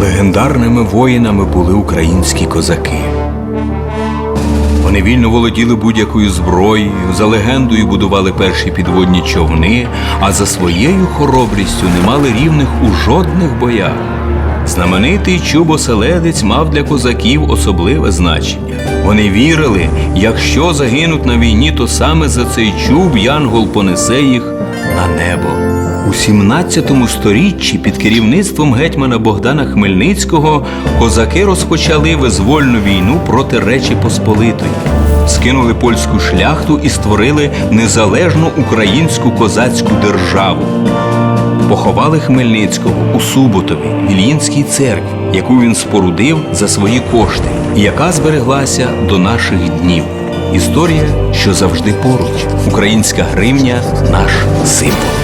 Легендарними воїнами були українські козаки. Вони вільно володіли будь-якою зброєю, за легендою будували перші підводні човни, а за своєю хоробрістю не мали рівних у жодних боях. Знаменитий чубоселедець мав для козаків особливе значення. Вони вірили, якщо загинуть на війні, то саме за цей чуб Янгол понесе їх на небо. У 17 сторіччі під керівництвом гетьмана Богдана Хмельницького козаки розпочали визвольну війну проти Речі Посполитої, скинули польську шляхту і створили незалежну українську козацьку державу. Поховали Хмельницького у Суботові, Вільїнській церкві, яку він спорудив за свої кошти, і яка збереглася до наших днів. Історія, що завжди поруч. Українська гривня наш символ.